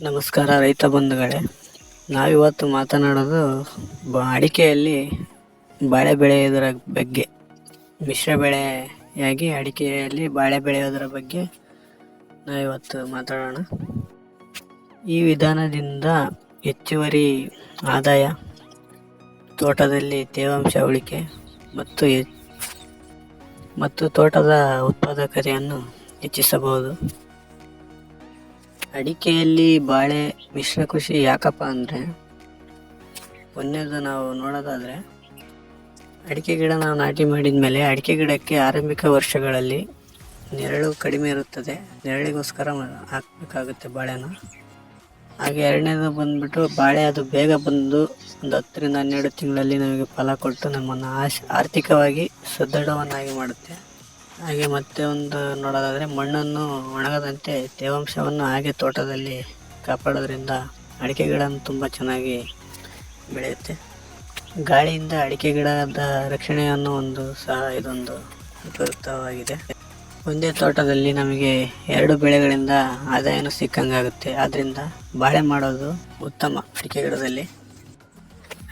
ನಮಸ್ಕಾರ ರೈತ ಬಂಧುಗಳೇ. ನಾವಿವತ್ತು ಮಾತನಾಡೋದು ಬ ಅಡಿಕೆಯಲ್ಲಿ ಬಾಳೆ ಬೆಳೆಯೋದರ ಬಗ್ಗೆ. ಮಿಶ್ರ ಬೆಳೆಯಾಗಿ ಅಡಿಕೆಯಲ್ಲಿ ಬಾಳೆ ಬೆಳೆಯೋದರ ಬಗ್ಗೆ ನಾವಿವತ್ತು ಮಾತಾಡೋಣ. ಈ ವಿಧಾನದಿಂದ ಹೆಚ್ಚುವರಿ ಆದಾಯ, ತೋಟದಲ್ಲಿ ತೇವಾಂಶ ಉಳಿಕೆ ಮತ್ತು ಮತ್ತು ತೋಟದ ಉತ್ಪಾದಕತೆಯನ್ನು ಹೆಚ್ಚಿಸಬಹುದು. ಅಡಿಕೆಯಲ್ಲಿ ಬಾಳೆ ಮಿಶ್ರ ಕೃಷಿ ಯಾಕಪ್ಪ ಅಂದರೆ ಒಂದನೇದು ನಾವು ನೋಡೋದಾದರೆ, ಅಡಿಕೆ ಗಿಡ ನಾವು ನಾಟಿ ಮಾಡಿದ ಮೇಲೆ ಅಡಿಕೆ ಗಿಡಕ್ಕೆ ಆರಂಭಿಕ ವರ್ಷಗಳಲ್ಲಿ ನೆರಳು ಕಡಿಮೆ ಇರುತ್ತದೆ. ನೆರಳಿಗೋಸ್ಕರ ಹಾಕಬೇಕಾಗುತ್ತೆ ಬಾಳೆನ. ಹಾಗೆ ಎರಡನೇದು ಬಂದುಬಿಟ್ಟು ಬಾಳೆ ಅದು ಬೇಗ ಬಂದು ಒಂದು ಹತ್ತರಿಂದ ಹನ್ನೆರಡು ತಿಂಗಳಲ್ಲಿ ನಮಗೆ ಫಲ ಕೊಟ್ಟು ನಮ್ಮನ್ನು ಆಶ್ ಆರ್ಥಿಕವಾಗಿ ಸದೃಢವನ್ನಾಗಿ ಮಾಡುತ್ತೆ. ಹಾಗೆ ಮತ್ತೆ ಒಂದು ನೋಡೋದಾದರೆ ಮಣ್ಣನ್ನು ಒಣಗದಂತೆ ತೇವಾಂಶವನ್ನು ಹಾಗೆ ತೋಟದಲ್ಲಿ ಕಾಪಾಡೋದ್ರಿಂದ ಅಡಿಕೆ ಗಿಡ ತುಂಬ ಚೆನ್ನಾಗಿ ಬೆಳೆಯುತ್ತೆ. ಗಾಳಿಯಿಂದ ಅಡಿಕೆ ಗಿಡದ ರಕ್ಷಣೆಯನ್ನು ಒಂದು ಸಹ ಇದೊಂದು ಉಪಯುಕ್ತವಾಗಿದೆ. ಒಂದೇ ತೋಟದಲ್ಲಿ ನಮಗೆ ಎರಡು ಬೆಳೆಗಳಿಂದ ಆದಾಯನೂ ಸಿಕ್ಕಂಗಾಗುತ್ತೆ. ಆದ್ದರಿಂದ ಬಾಳೆ ಮಾಡೋದು ಉತ್ತಮ ಅಡಿಕೆ ಗಿಡದಲ್ಲಿ.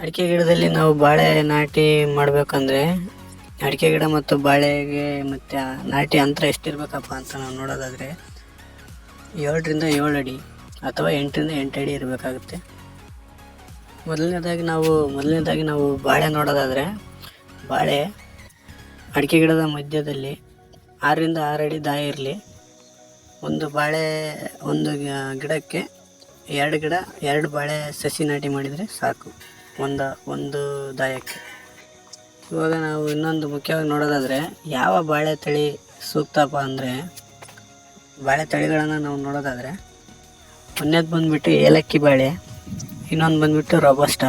ಅಡಿಕೆ ಗಿಡದಲ್ಲಿ ನಾವು ಬಾಳೆ ನಾಟಿ ಮಾಡಬೇಕಂದ್ರೆ ಅಡಿಕೆ ಗಿಡ ಮತ್ತು ಬಾಳೆಗೆ ಮತ್ತು ನಾಟಿ ಅಂತರ ಎಷ್ಟಿರಬೇಕಪ್ಪ ಅಂತ ನಾವು ನೋಡೋದಾದರೆ ಏಳರಿಂದ ಏಳು ಅಡಿ ಅಥವಾ ಎಂಟರಿಂದ ಎಂಟು ಅಡಿ ಇರಬೇಕಾಗುತ್ತೆ. ಮೊದಲನೇದಾಗಿ ನಾವು ಮೊದಲನೇದಾಗಿ ನಾವು ಬಾಳೆ ನೋಡೋದಾದರೆ ಬಾಳೆ ಅಡಿಕೆ ಗಿಡದ ಮಧ್ಯದಲ್ಲಿ ಆರರಿಂದ ಆರು ಅಡಿ ದಾಯ ಇರಲಿ. ಒಂದು ಬಾಳೆ, ಒಂದು ಗಿಡಕ್ಕೆ ಎರಡು ಗಿಡ, ಎರಡು ಬಾಳೆ ಸಸಿ ನಾಟಿ ಮಾಡಿದರೆ ಸಾಕು. ಒಂದು ಒಂದು ದಾಯಕ್ಕೆ. ಇವಾಗ ನಾವು ಇನ್ನೊಂದು ಮುಖ್ಯವಾಗಿ ನೋಡೋದಾದರೆ, ಯಾವ ಬಾಳೆ ತಳಿ ಸೂಕ್ತಪ್ಪ ಅಂದರೆ ಬಾಳೆ ತಳಿಗಳನ್ನು ನಾವು ನೋಡೋದಾದರೆ ಒಂದೇದು ಬಂದುಬಿಟ್ಟು ಏಲಕ್ಕಿ ಬಾಳೆ, ಇನ್ನೊಂದು ಬಂದುಬಿಟ್ಟು ರೊಬಸ್ಟ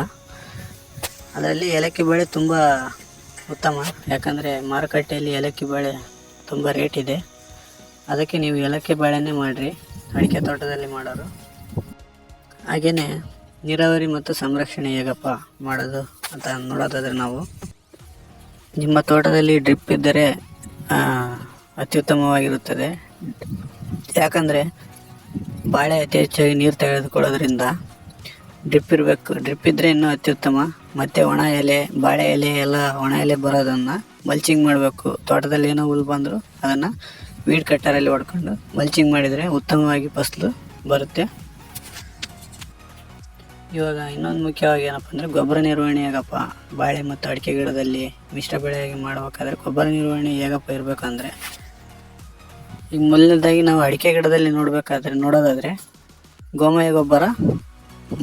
ಅದರಲ್ಲಿ ಏಲಕ್ಕಿ ಬಾಳೆ ತುಂಬ ಉತ್ತಮ. ಯಾಕಂದರೆ ಮಾರುಕಟ್ಟೆಯಲ್ಲಿ ಏಲಕ್ಕಿ ಬಾಳೆ ತುಂಬ ರೇಟ್ ಇದೆ. ಅದಕ್ಕೆ ನೀವು ಏಲಕ್ಕಿ ಬಾಳೆನೇ ಮಾಡಿರಿ. ಅಡಿಕೆ ತೋಟದಲ್ಲಿ ಮಾಡೋರು. ಹಾಗೆಯೇ ನೀರಾವರಿ ಮತ್ತು ಸಂರಕ್ಷಣೆ ಹೇಗಪ್ಪ ಮಾಡೋದು ಅಂತ ನೋಡೋದಾದರೆ ನಾವು ನಿಮ್ಮ ತೋಟದಲ್ಲಿ ಡ್ರಿಪ್ ಇದ್ದರೆ ಅತ್ಯುತ್ತಮವಾಗಿರುತ್ತದೆ. ಯಾಕಂದರೆ, ಬಾಳೆ ಅತಿ ಹೆಚ್ಚಾಗಿ ನೀರು ತೆಗೆದುಕೊಳ್ಳೋದ್ರಿಂದ ಡ್ರಿಪ್ ಇರಬೇಕು. ಡ್ರಿಪ್ ಇದ್ದರೆ ಇನ್ನೂ ಅತ್ಯುತ್ತಮ. ಮತ್ತು ಒಣ ಎಲೆ, ಬಾಳೆ ಎಲೆ ಎಲ್ಲ ಒಣ ಎಲೆ ಬರೋದನ್ನು ಮಲ್ಚಿಂಗ್ ಮಾಡಬೇಕು. ತೋಟದಲ್ಲಿ ಏನೋ ಹುಲ್ ಬಂದರೂ ಅದನ್ನು ವೀಡ್ ಕಟ್ಟರಲ್ಲಿ ಹೊಡ್ಕೊಂಡು ಮಲ್ಚಿಂಗ್ ಮಾಡಿದರೆ ಉತ್ತಮವಾಗಿ ಫಸಲು ಬರುತ್ತೆ. ಇವಾಗ ಇನ್ನೊಂದು ಮುಖ್ಯವಾಗಿ ಏನಪ್ಪ ಅಂದರೆ ಗೊಬ್ಬರ ನಿರ್ವಹಣೆ ಹೇಗಪ್ಪ? ಬಾಳೆ ಮತ್ತು ಅಡಿಕೆ ಗಿಡದಲ್ಲಿ ಮಿಶ್ರ ಬೆಳೆಯಾಗಿ ಮಾಡಬೇಕಾದ್ರೆ ಗೊಬ್ಬರ ನಿರ್ವಹಣೆ ಹೇಗಪ್ಪ ಇರಬೇಕಂದ್ರೆ? ಈಗ ಮೊದಲನೇದಾಗಿ ನಾವು ಅಡಿಕೆ ಗಿಡದಲ್ಲಿ ನೋಡಬೇಕಾದ್ರೆ ನೋಡೋದಾದರೆ ಗೋಮಯ ಗೊಬ್ಬರ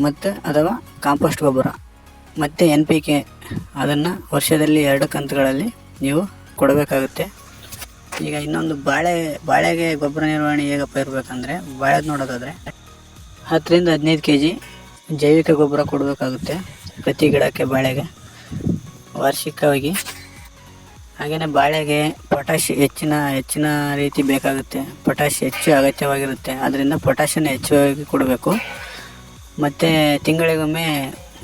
ಮತ್ತು ಅಥವಾ ಕಾಂಪೋಸ್ಟ್ ಗೊಬ್ಬರ ಮತ್ತು ಎನ್ ಪಿ ಕೆ ಅದನ್ನು ವರ್ಷದಲ್ಲಿ ಎರಡು ಕಂತುಗಳಲ್ಲಿ ನೀವು ಕೊಡಬೇಕಾಗುತ್ತೆ. ಈಗ ಇನ್ನೊಂದು ಬಾಳೆ, ಬಾಳೆಗೆ ಗೊಬ್ಬರ ನಿರ್ವಹಣೆ ಹೇಗಪ್ಪ ಇರಬೇಕಂದ್ರೆ, ಬಾಳೆದು ನೋಡೋದಾದರೆ ಹತ್ತರಿಂದ ಹದಿನೈದು ಕೆ ಜಿ ಜೈವಿಕ ಗೊಬ್ಬರ ಕೊಡಬೇಕಾಗುತ್ತೆ ಪ್ರತಿ ಗಿಡಕ್ಕೆ ಬಾಳೆಗೆ. ವಾರ್ಷಿಕವಾಗಿ. ಹಾಗೆಯೇ ಬಾಳೆಗೆ ಪೊಟ್ಯಾಶ್ ಹೆಚ್ಚಿನ ಹೆಚ್ಚಿನ ರೀತಿ ಬೇಕಾಗುತ್ತೆ. ಪೊಟ್ಯಾಶ್ ಹೆಚ್ಚು ಅಗತ್ಯವಾಗಿರುತ್ತೆ. ಅದರಿಂದ ಪೊಟ್ಯಾಷನ್ನು ಹೆಚ್ಚಾಗಿ ಕೊಡಬೇಕು. ಮತ್ತು ತಿಂಗಳಿಗೊಮ್ಮೆ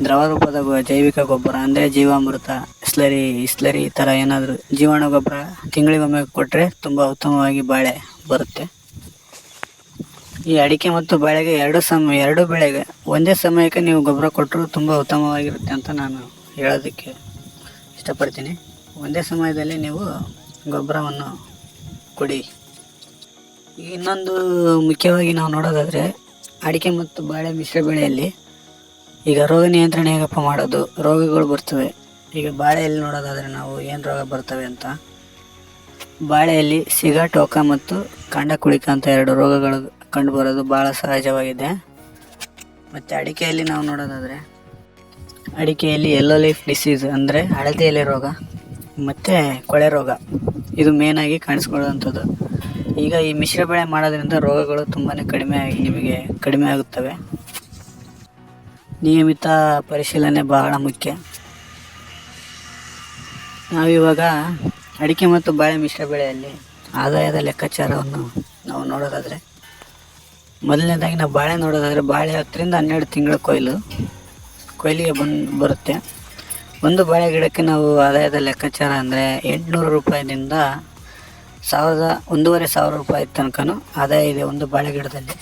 ದ್ರವ ರೂಪದ ಜೈವಿಕ ಗೊಬ್ಬರ ಅಂದರೆ ಜೀವಾಮೃತ ಇಸ್ಲರಿ ಇಸ್ಲರಿ ಈ ಥರ ಏನಾದರೂ ಜೀವಾಣು ಗೊಬ್ಬರ ತಿಂಗಳಿಗೊಮ್ಮೆ ಕೊಟ್ಟರೆ ತುಂಬ ಉತ್ತಮವಾಗಿ ಬಾಳೆ ಬರುತ್ತೆ. ಈ ಅಡಿಕೆ ಮತ್ತು ಬಾಳೆಗೆ ಎರಡು ಸಮ, ಎರಡು ಬೆಳೆಗೆ ಒಂದೇ ಸಮಯಕ್ಕೆ ನೀವು ಗೊಬ್ಬರ ಕೊಟ್ಟರು ತುಂಬ ಉತ್ತಮವಾಗಿರುತ್ತೆ ಅಂತ ನಾನು ಹೇಳೋದಕ್ಕೆ ಇಷ್ಟಪಡ್ತೀನಿ. ಒಂದೇ ಸಮಯದಲ್ಲಿ ನೀವು ಗೊಬ್ಬರವನ್ನು ಕೊಡಿ. ಇನ್ನೊಂದು ಮುಖ್ಯವಾಗಿ ನಾವು ನೋಡೋದಾದರೆ ಅಡಿಕೆ ಮತ್ತು ಬಾಳೆ ಮಿಶ್ರ ಬೆಳೆಯಲ್ಲಿ ಈಗ ರೋಗ ನಿಯಂತ್ರಣ ಹೇಗಪ್ಪ ಮಾಡೋದು, ರೋಗಗಳು ಬರ್ತವೆ. ಈಗ ಬಾಳೆಯಲ್ಲಿ ನೋಡೋದಾದರೆ ನಾವು ಏನು ರೋಗ ಬರ್ತವೆ ಅಂತ? ಬಾಳೆಯಲ್ಲಿ ಸಿಗಾ ಟೋಕ ಮತ್ತು ಕಾಂಡ ಕುಳಿಕ ಅಂತ ಎರಡು ರೋಗಗಳು ಕಂಡುಬರೋದು ಭಾಳ ಸಹಜವಾಗಿದೆ. ಮತ್ತು ಅಡಿಕೆಯಲ್ಲಿ ನಾವು ನೋಡೋದಾದರೆ, ಅಡಿಕೆಯಲ್ಲಿ ಎಲ್ಲೋ ಲೀಫ್ ಡಿಸೀಸ್ ಅಂದರೆ ಹಳದಿ ಎಲೆ ರೋಗ, ಮತ್ತು ಕೊಳೆ ರೋಗ. ಇದು ಮೇನಾಗಿ ಕಾಣಿಸ್ಕೊಳ್ಳುವಂಥದ್ದು. ಈಗ ಈ ಮಿಶ್ರ ಬೆಳೆ ಮಾಡೋದ್ರಿಂದ ರೋಗಗಳು ತುಂಬಾ ಕಡಿಮೆ ಆಗಿ ನಿಮಗೆ ಕಡಿಮೆ ಆಗುತ್ತವೆ. ನಿಯಮಿತ ಪರಿಶೀಲನೆ ಬಹಳ ಮುಖ್ಯ. ನಾವಿವಾಗ ಅಡಿಕೆ ಮತ್ತು ಬಾಳೆ ಮಿಶ್ರ ಬೆಳೆಯಲ್ಲಿ ಆದಾಯದ ಲೆಕ್ಕಾಚಾರವನ್ನು ನಾವು ನೋಡೋದಾದರೆ ಮೊದಲನೇದಾಗಿ ನಾವು ಬಾಳೆ ನೋಡೋದಾದರೆ ಬಾಳೆ ಹತ್ತರಿಂದ ಹನ್ನೆರಡು ತಿಂಗಳ ಕೊಯ್ಲು. ಕೊಯ್ಲಿಗೆ ಬಂದು ಬರುತ್ತೆ. ಒಂದು ಬಾಳೆ ಗಿಡಕ್ಕೆ ನಾವು ಆದಾಯದ ಲೆಕ್ಕಾಚಾರ ಅಂದರೆ ಎಂಟುನೂರು ರೂಪಾಯಿನಿಂದ ಸಾವಿರದ, ಒಂದೂವರೆ ಸಾವಿರ ರೂಪಾಯಿ ತನಕನೂ ಆದಾಯ ಇದೆ ಒಂದು ಬಾಳೆ ಗಿಡದಲ್ಲಿ.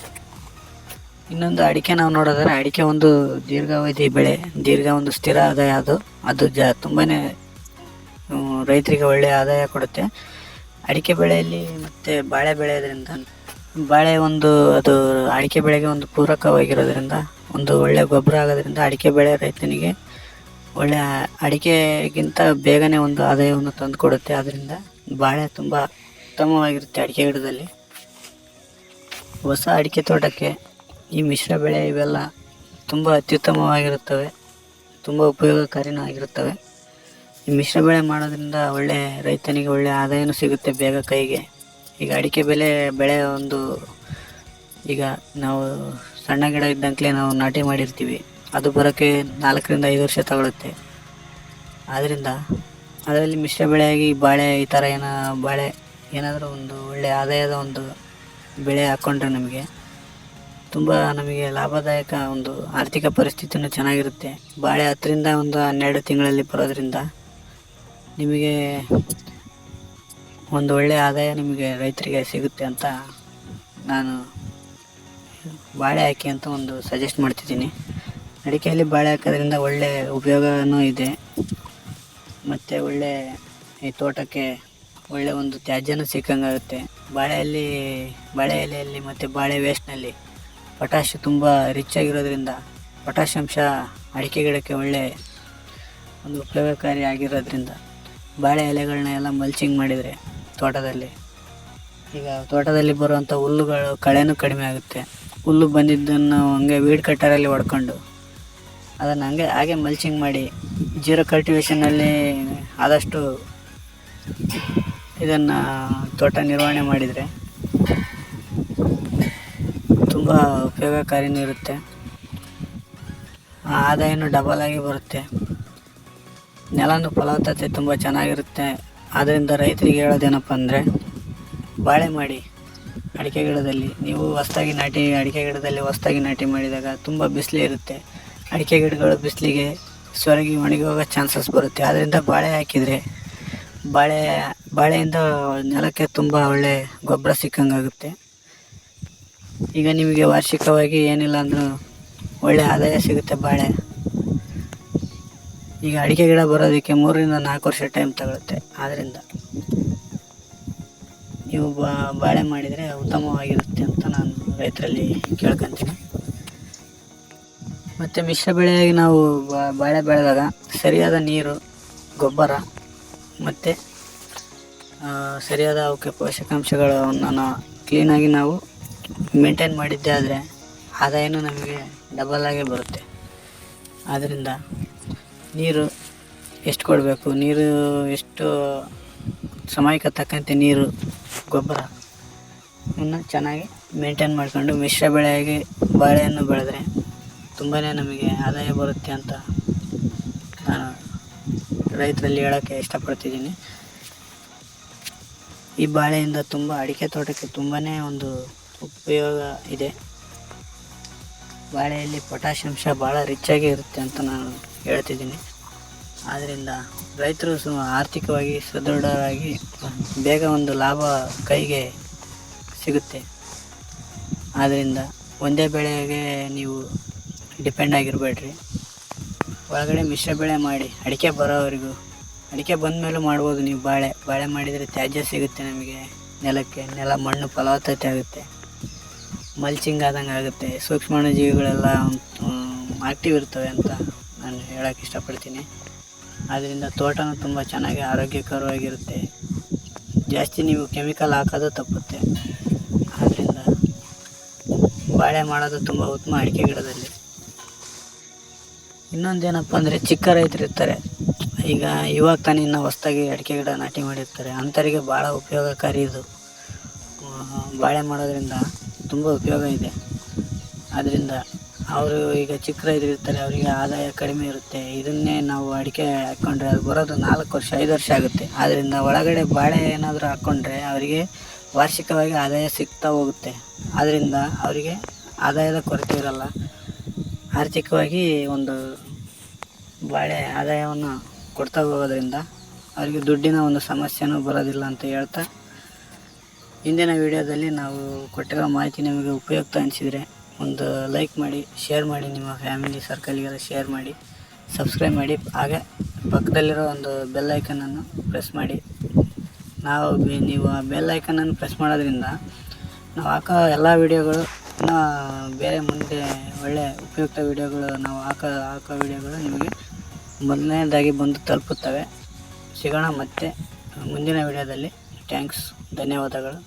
ಇನ್ನೊಂದು ಅಡಿಕೆ ನಾವು ನೋಡೋದಾದ್ರೆ ಅಡಿಕೆ ಒಂದು ದೀರ್ಘಾವಧಿ ಬೆಳೆ, ದೀರ್ಘ ಒಂದು ಸ್ಥಿರ ಆದಾಯ ಅದು. ಅದು ಜ ತುಂಬಾ ರೈತರಿಗೆ ಒಳ್ಳೆಯ ಆದಾಯ ಕೊಡುತ್ತೆ. ಅಡಿಕೆ ಬೆಳೆಯಲ್ಲಿ ಮತ್ತು ಬಾಳೆ ಬೆಳೆಯೋದ್ರಿಂದ ಬಾಳೆ ಒಂದು, ಅದು ಅಡಿಕೆ ಬೆಳೆಗೆ ಒಂದು ಪೂರಕವಾಗಿರೋದ್ರಿಂದ, ಒಂದು ಒಳ್ಳೆಯ ಗೊಬ್ಬರ ಆಗೋದ್ರಿಂದ ಅಡಿಕೆ ಬೆಳೆ ರೈತನಿಗೆ ಒಳ್ಳೆಯ ಅಡಿಕೆಗಿಂತ ಬೇಗನೆ ಒಂದು ಆದಾಯವನ್ನು ತಂದು ಕೊಡುತ್ತೆ ಆದ್ದರಿಂದ ಬಾಳೆ ತುಂಬ ಉತ್ತಮವಾಗಿರುತ್ತೆ ಅಡಿಕೆ ಗಿಡದಲ್ಲಿ. ಹೊಸ ಅಡಿಕೆ ತೋಟಕ್ಕೆ ಈ ಮಿಶ್ರ ಬೆಳೆ ಇವೆಲ್ಲ ತುಂಬ ಅತ್ಯುತ್ತಮವಾಗಿರುತ್ತವೆ. ತುಂಬ ಉಪಯೋಗಕಾರಿನೂ ಆಗಿರುತ್ತವೆ. ಈ ಮಿಶ್ರ ಬೆಳೆ ಮಾಡೋದ್ರಿಂದ ಒಳ್ಳೆ ರೈತನಿಗೆ ಒಳ್ಳೆ ಆದಾಯನೂ ಸಿಗುತ್ತೆ ಬೇಗ ಕೈಗೆ. ಈಗ ಅಡಿಕೆ ಬೆಲೆ ಬೆಳೆ ಒಂದು ಈಗ ನಾವು ಸಣ್ಣ ಗಿಡ ಇದ್ದಂಕಲೇ ನಾವು ನಾಟಿ ಮಾಡಿರ್ತೀವಿ. ಅದು ಬರೋಕ್ಕೆ ನಾಲ್ಕರಿಂದ ಐದು ವರ್ಷ ತಗೊಳುತ್ತೆ. ಆದ್ದರಿಂದ ಅದರಲ್ಲಿ ಮಿಶ್ರ ಬೆಳೆಯಾಗಿ ಬಾಳೆ ಈ ಥರ ಏನೋ, ಬಾಳೆ ಏನಾದರೂ ಒಂದು ಒಳ್ಳೆಯ ಆದಾಯದ ಒಂದು ಬೆಳೆ ಹಾಕ್ಕೊಂಡ್ರೆ ನಮಗೆ ತುಂಬ ನಮಗೆ ಲಾಭದಾಯಕ ಒಂದು ಆರ್ಥಿಕ ಪರಿಸ್ಥಿತಿನೂ ಚೆನ್ನಾಗಿರುತ್ತೆ. ಬಾಳೆ ಹತ್ತರಿಂದ ಒಂದು ಹನ್ನೆರಡು ತಿಂಗಳಲ್ಲಿ ಬರೋದ್ರಿಂದ ನಿಮಗೆ ಒಂದು ಒಳ್ಳೆಯ ಆದಾಯ ನಿಮಗೆ ರೈತರಿಗೆ ಸಿಗುತ್ತೆ ಅಂತ ನಾನು ಬಾಳೆ ಹಾಕಿ ಅಂತ ಒಂದು ಸಜೆಸ್ಟ್ ಮಾಡ್ತಿದ್ದೀನಿ. ಅಡಿಕೆಯಲ್ಲಿ ಬಾಳೆ ಹಾಕೋದ್ರಿಂದ ಒಳ್ಳೆ ಉಪಯೋಗನೂ ಇದೆ. ಮತ್ತು ಒಳ್ಳೆ ಈ ತೋಟಕ್ಕೆ ಒಳ್ಳೆ ಒಂದು ತ್ಯಾಜ್ಯನೂ ಸಿಕ್ಕಂಗಾಗುತ್ತೆ. ಬಾಳೆಯಲ್ಲಿ, ಬಾಳೆ ಎಲೆಯಲ್ಲಿ ಮತ್ತು ಬಾಳೆ ವೇಸ್ಟ್ನಲ್ಲಿ ಪೊಟ್ಯಾಶ್ ತುಂಬ ರಿಚ್ ಆಗಿರೋದ್ರಿಂದ ಪೊಟ್ಯಾಶ್ ಅಂಶ ಅಡಿಕೆ ಗಿಡಕ್ಕೆ ಒಳ್ಳೆ ಒಂದು ಉಪಯೋಗಕಾರಿ ಆಗಿರೋದ್ರಿಂದ ಬಾಳೆ ಎಲೆಗಳನ್ನ ಎಲ್ಲ ಮಲ್ಚಿಂಗ್ ಮಾಡಿದರೆ ತೋಟದಲ್ಲಿ. ಈಗ ತೋಟದಲ್ಲಿ ಬರುವಂಥ ಹುಲ್ಲುಗಳು ಕಳೆನೂ ಕಡಿಮೆ ಆಗುತ್ತೆ. ಹುಲ್ಲು ಬಂದಿದ್ದನ್ನು ಹಂಗೆ ವೀಡ್ ಕಟ್ಟರಲ್ಲಿ ಹೊಡ್ಕೊಂಡು ಅದನ್ನು ಹಂಗೆ ಹಾಗೆ ಮಲ್ಚಿಂಗ್ ಮಾಡಿ ಜೀರೋ ಕಲ್ಟಿವೇಷನಲ್ಲಿ ಆದಷ್ಟು ಇದನ್ನು ತೋಟ ನಿರ್ವಹಣೆ ಮಾಡಿದರೆ ತುಂಬ ಉಪಯೋಗಕಾರಿನೂ ಇರುತ್ತೆ. ಆದಾಯನೂ ಡಬಲ್ ಆಗಿ ಬರುತ್ತೆ. ನೆಲನೂ ಫಲವತ್ತತೆ ತುಂಬ ಚೆನ್ನಾಗಿರುತ್ತೆ. ಆದ್ದರಿಂದ ರೈತರಿಗೆ ಹೇಳೋದೇನಪ್ಪ ಅಂದರೆ, ಬಾಳೆ ಮಾಡಿ ಅಡಿಕೆ ಗಿಡದಲ್ಲಿ, ನೀವು ಹೊಸ್ದಾಗಿ ನಾಟಿ, ಅಡಿಕೆ ಗಿಡದಲ್ಲಿ ಹೊಸ್ದಾಗಿ ನಾಟಿ ಮಾಡಿದಾಗ ತುಂಬ ಬಿಸಿಲು ಇರುತ್ತೆ. ಅಡಿಕೆ ಗಿಡಗಳು ಬಿಸಿಲಿಗೆ ಸೊರಗಿ ಒಣಗಿ ಹೋಗೋ ಚಾನ್ಸಸ್ ಬರುತ್ತೆ. ಆದ್ದರಿಂದ ಬಾಳೆ ಹಾಕಿದರೆ ಬಾಳೆ, ಬಾಳೆಯಿಂದ ನೆಲಕ್ಕೆ ತುಂಬ ಒಳ್ಳೆ ಗೊಬ್ಬರ ಸಿಕ್ಕಂಗಾಗುತ್ತೆ. ಈಗ ನಿಮಗೆ ವಾರ್ಷಿಕವಾಗಿ ಏನಿಲ್ಲ ಅಂದರೂ ಒಳ್ಳೆ ಆದಾಯ ಸಿಗುತ್ತೆ ಬಾಳೆ. ಈಗ ಅಡಿಕೆ ಗಿಡ ಬರೋದಕ್ಕೆ ಮೂರರಿಂದ ನಾಲ್ಕು ವರ್ಷ ಟೈಮ್ ತಗೊಳುತ್ತೆ. ಆದ್ದರಿಂದ ನೀವು ಬಾಳೆ ಮಾಡಿದರೆ ಉತ್ತಮವಾಗಿರುತ್ತೆ ಅಂತ ನಾನು ರೈತರಲ್ಲಿ ಕೇಳ್ಕೊತೀನಿ. ಮತ್ತು ಮಿಶ್ರ ಬೆಳೆಯಾಗಿ ನಾವು ಬಾಳೆ ಬೆಳೆದಾಗ ಸರಿಯಾದ ನೀರು, ಗೊಬ್ಬರ ಮತ್ತು ಸರಿಯಾದ ಅವಕ್ಕೆ ಪೋಷಕಾಂಶಗಳನ್ನು ನಾವು ಕ್ಲೀನಾಗಿ ನಾವು ಮೇಂಟೈನ್ ಮಾಡಿದ್ದೇ ಆದರೆ ಆದಾಯನೂ ನಮಗೆ ಡಬಲ್ ಆಗೇ ಬರುತ್ತೆ. ಆದ್ದರಿಂದ ನೀರು ಎಷ್ಟು ಕೊಡಬೇಕು? ನೀರು ಎಷ್ಟು ಸಮಯಕ್ಕೆ ತಕ್ಕಂತೆ ನೀರು, ಗೊಬ್ಬರ? ಇನ್ನು ಚೆನ್ನಾಗಿ ಮೇಂಟೈನ್ ಮಾಡಿಕೊಂಡು ಮಿಶ್ರ ಬೆಳೆಯಾಗಿ ಬಾಳೆಯನ್ನು ಬೆಳೆದ್ರೆ ತುಂಬಾ ನಮಗೆ ಆದಾಯ ಬರುತ್ತೆ ಅಂತ ನಾನು ರೈತರಲ್ಲಿ ಹೇಳೋಕ್ಕೆ ಇಷ್ಟಪಡ್ತಿದ್ದೀನಿ. ಈ ಬಾಳೆಯಿಂದ ತುಂಬ, ಅಡಿಕೆ ತೋಟಕ್ಕೆ ತುಂಬಾ ಒಂದು ಉಪಯೋಗ ಇದೆ. ಬಾಳೆಯಲ್ಲಿ ಪೊಟ್ಯಾಷ್ ಅಂಶ ಭಾಳ ರಿಚ್ಚಾಗಿ ಇರುತ್ತೆ ಅಂತ ನಾನು ಹೇಳ್ತಿದ್ದೀನಿ. ಆದ್ದರಿಂದ ರೈತರು ಆರ್ಥಿಕವಾಗಿ ಸದೃಢರಾಗಿ ಬೇಗ ಒಂದು ಲಾಭ ಕೈಗೆ ಸಿಗುತ್ತೆ. ಆದ್ದರಿಂದ ಒಂದೇ ಬೆಳೆಗೆ ನೀವು ಡಿಪೆಂಡ್ ಆಗಿರಬೇಡ್ರಿ. ಒಳಗಡೆ ಮಿಶ್ರ ಬೆಳೆ ಮಾಡಿ, ಅಡಿಕೆ ಬರೋವರೆಗೂ, ಅಡಿಕೆ ಬಂದ ಮೇಲೂ ಮಾಡ್ಬೋದು ನೀವು ಬಾಳೆ. ಬಾಳೆ ಮಾಡಿದರೆ ತ್ಯಾಜ್ಯ ಸಿಗುತ್ತೆ ನಮಗೆ. ನೆಲಕ್ಕೆ, ನೆಲ, ಮಣ್ಣು ಫಲವತ್ತತೆ ಆಗುತ್ತೆ. ಮಲ್ಚಿಂಗ್ ಆದಂಗೆ ಆಗುತ್ತೆ. ಸೂಕ್ಷ್ಮಾಣು ಜೀವಿಗಳೆಲ್ಲ ಆಕ್ಟಿವ್ ಇರ್ತವೆ ಅಂತ ನಾನು ಹೇಳೋಕ್ಕೆ ಇಷ್ಟಪಡ್ತೀನಿ. ಆದ್ದರಿಂದ ತೋಟನೂ ತುಂಬ ಚೆನ್ನಾಗಿ ಆರೋಗ್ಯಕರವಾಗಿರುತ್ತೆ. ಜಾಸ್ತಿ ನೀವು ಕೆಮಿಕಲ್ ಹಾಕೋದು ತಪ್ಪುತ್ತೆ. ಆದ್ದರಿಂದ ಬಾಳೆ ಮಾಡೋದು ತುಂಬ ಉತ್ತಮ ಅಡಿಕೆ ಗಿಡದಲ್ಲಿ. ಇನ್ನೊಂದೇನಪ್ಪ ಅಂದರೆ ಚಿಕ್ಕ ರೈತರು ಇರ್ತಾರೆ. ಈಗ ಇವಾಗ ತಾನೇ ಇನ್ನೂ ಹೊಸ್ದಾಗಿ ಅಡಿಕೆ ಗಿಡ ನಾಟಿ ಮಾಡಿರ್ತಾರೆ. ಅಂಥವರಿಗೆ ಭಾಳ ಉಪಯೋಗಕಾರಿ ಇದು. ಬಾಳೆ ಮಾಡೋದರಿಂದ ತುಂಬ ಉಪಯೋಗ ಇದೆ. ಆದ್ದರಿಂದ ಅವರು ಈಗ ಚಿಕ್ಕ ರೈತರು ಇರ್ತಾರೆ ಅವರಿಗೆ ಆದಾಯ ಕಡಿಮೆ ಇರುತ್ತೆ. ಇದನ್ನೇ ನಾವು ಅಡಿಕೆ ಹಾಕ್ಕೊಂಡ್ರೆ ಅದು ಬರೋದು ನಾಲ್ಕು ವರ್ಷ, ಐದು ವರ್ಷ ಆಗುತ್ತೆ. ಆದ್ದರಿಂದ ಒಳಗಡೆ ಬಾಳೆ ಏನಾದರೂ ಹಾಕ್ಕೊಂಡ್ರೆ ಅವರಿಗೆ ವಾರ್ಷಿಕವಾಗಿ ಆದಾಯ ಸಿಗ್ತಾ ಹೋಗುತ್ತೆ. ಆದ್ದರಿಂದ ಅವರಿಗೆ ಆದಾಯದ ಕೊರತೆ ಇರಲ್ಲ. ಆರ್ಥಿಕವಾಗಿ ಒಂದು ಬಾಳೆ ಆದಾಯವನ್ನು ಕೊಡ್ತಾ ಹೋಗೋದ್ರಿಂದ ಅವರಿಗೆ ದುಡ್ಡಿನ ಒಂದು ಸಮಸ್ಯೆನೂ ಬರೋದಿಲ್ಲ ಅಂತ ಹೇಳ್ತಾ ಇಂದಿನ ವಿಡಿಯೋದಲ್ಲಿ ನಾವು ಕೊಟ್ಟಿರೋ ಮಾಹಿತಿ ನಿಮಗೆ ಉಪಯುಕ್ತ ಅನಿಸಿದರೆ ಒಂದು ಲೈಕ್ ಮಾಡಿ ಶೇರ್ ಮಾಡಿ, ನಿಮ್ಮ ಫ್ಯಾಮಿಲಿ ಸರ್ಕಲ್ಗೆಲ್ಲ ಶೇರ್ ಮಾಡಿ ಸಬ್ಸ್ಕ್ರೈಬ್ ಮಾಡಿ. ಹಾಗೆ ಪಕ್ಕದಲ್ಲಿರೋ ಒಂದು ಬೆಲ್ ಐಕನನ್ನು ಪ್ರೆಸ್ ಮಾಡಿ. ನಾವು ನೀವು ಆ ಬೆಲ್ ಐಕನನ್ನು ಪ್ರೆಸ್ ಮಾಡೋದ್ರಿಂದ ನಾವು ಹಾಕೋ ಎಲ್ಲ ವೀಡಿಯೋಗಳು ಬೇರೆ ಮುಂದೆ ಒಳ್ಳೆ ಉಪಯುಕ್ತ ವೀಡಿಯೋಗಳು ನಾವು ಹಾಕೋ ಹಾಕೋ ವೀಡಿಯೋಗಳು ನಿಮಗೆ ಮೊದಲನೇದಾಗಿ ಬಂದು ತಲುಪುತ್ತವೆ. ಸಿಗೋಣ ಮತ್ತೆ ಮುಂದಿನ ವೀಡಿಯೋದಲ್ಲಿ ಥ್ಯಾಂಕ್ಸ್ ಧನ್ಯವಾದಗಳು.